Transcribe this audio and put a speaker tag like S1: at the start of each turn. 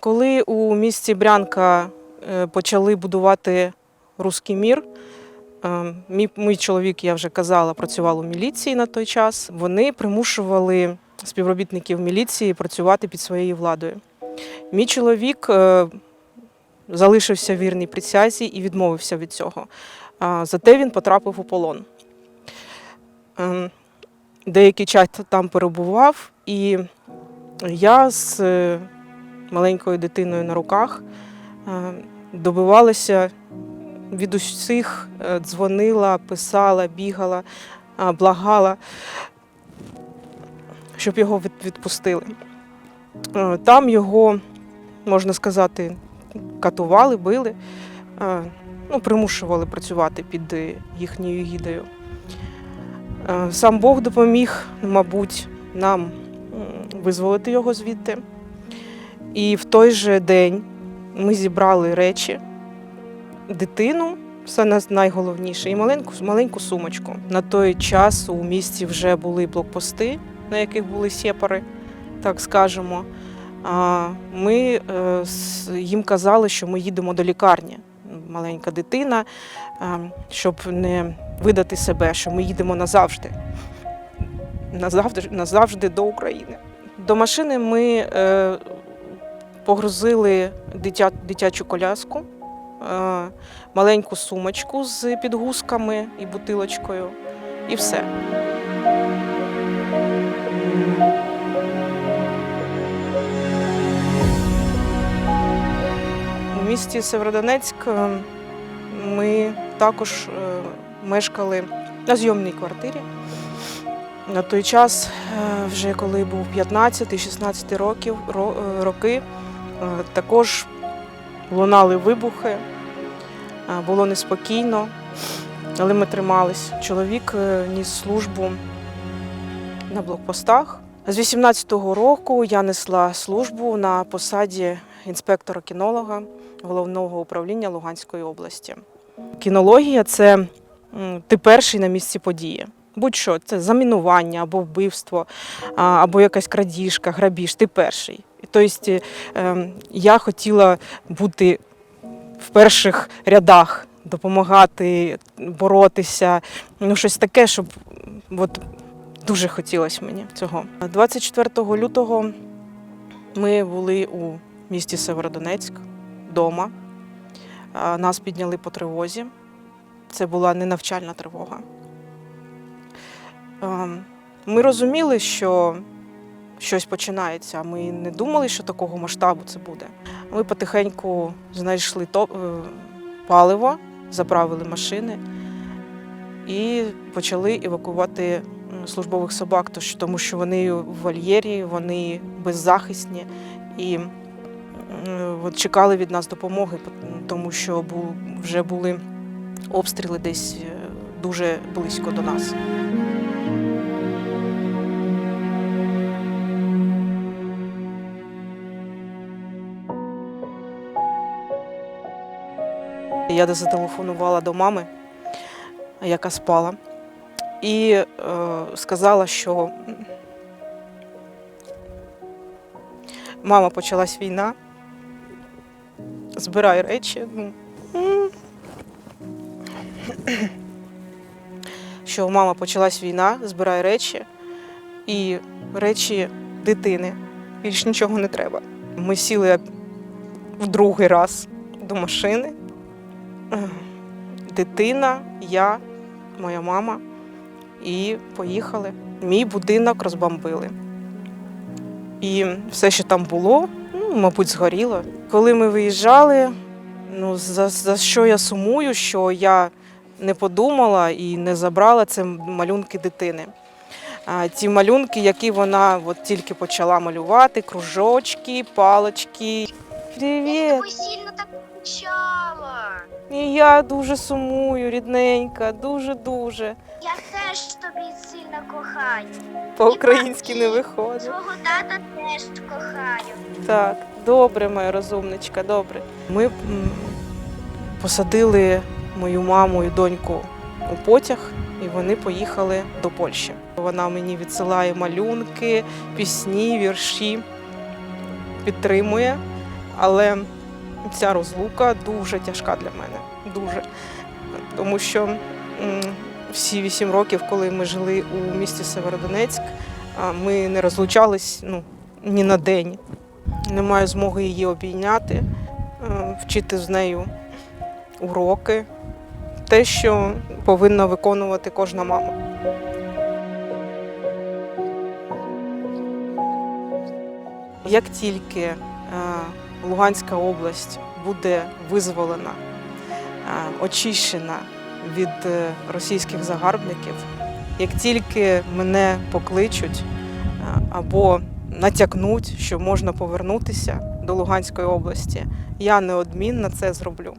S1: Коли у місті Брянка е, почали будувати руський мір, е, мій, чоловік, я вже казала, працював у міліції на той час. Вони примушували співробітників міліції працювати під своєю владою. Мій чоловік е, залишився вірний присязі і відмовився від цього. Зате він потрапив у полон. Деякий час там перебував, і я з маленькою дитиною на руках е, добивалася від усіх, е, дзвонила, писала, бігала, е, благала, щоб його відпустили. Там його, можна сказати, катували, били, ну, примушували працювати під їхньою гідою. Сам Бог допоміг, мабуть, нам визволити його звідти. І в той же день ми зібрали речі, дитину, це найголовніше, і маленьку, маленьку сумочку. На той час у місті вже були блокпости, на яких були сепари, так скажемо. Ми е, їм казали, що ми їдемо до лікарні. Маленька дитина, щоб не видати себе, що ми їдемо назавжди. Назавжди, назавжди до України. До машини ми е, погрузили дитя, дитячу коляску, е, маленьку сумочку з підгузками і бутилочкою, і все. У місті Северодонецьк е, ми також е, мешкали на зйомній квартирі. На той час, вже коли був 15-16 років, роки, також лунали вибухи, е, було неспокійно, але ми тримались. Чоловік е, ніс службу на блокпостах. З 18-го року я несла службу на посаді інспектора-кінолога головного управління Луганської області. Кінологія це ти перший на місці події. Будь-що, це замінування або вбивство, або якась крадіжка, грабіж, ти перший. Тобто я хотіла бути в перших рядах, допомагати, боротися, ну щось таке, щоб от, дуже хотілося мені цього. 24 лютого ми були у місті Северодонецьк вдома. Нас підняли по тривозі. Це була не навчальна тривога. Ем, Ми розуміли, що щось починається. Ми не думали, що такого масштабу це буде. Ми потихеньку знайшли то- е, паливо, заправили машини і почали евакувати службових собак, тому що вони в вольєрі, вони беззахисні і чекали від нас допомоги, тому що вже були обстріли десь е, дуже близько до нас. Я зателефонувала до мами, яка спала, і е, сказала, що мама почалась війна, збирай речі. ну. Що мама почалась війна, збирай речі і речі дитини. Більш нічого не треба. Ми сіли в другий раз до машини. Дитина, я, моя мама, і поїхали. Мій будинок розбомбили. І все, що там було, ну, мабуть, згоріло. Коли ми виїжджали, ну, за, за що я сумую, що я не подумала і не забрала це малюнки дитини. А, ті малюнки, які вона от тільки почала малювати, кружочки, палочки.
S2: Я
S1: Привіт!
S2: тобой сильно так.
S1: І я дуже сумую, рідненька, дуже-дуже.
S2: Я теж тобі сильно кохаю.
S1: По-українськи не виходить.
S2: Свого тата теж кохаю.
S1: Так, добре, моя розумничка, добре. Ми посадили мою маму і доньку у потяг, і вони поїхали до Польщі. Вона мені відсилає малюнки, пісні, вірші, підтримує. Але ця розлука дуже тяжка для мене. Дуже. Тому що всі вісім років, коли ми жили у місті Северодонецьк, ми не розлучались ну, ні на день. Не маю змоги її обійняти, е, вчити з нею уроки, те, що повинна виконувати кожна мама. Як тільки е, Луганська область буде визволена, е, очищена від е, російських загарбників, як тільки мене покличуть е, або натякнуть, що можна повернутися до Луганської області, я неодмінно це зроблю.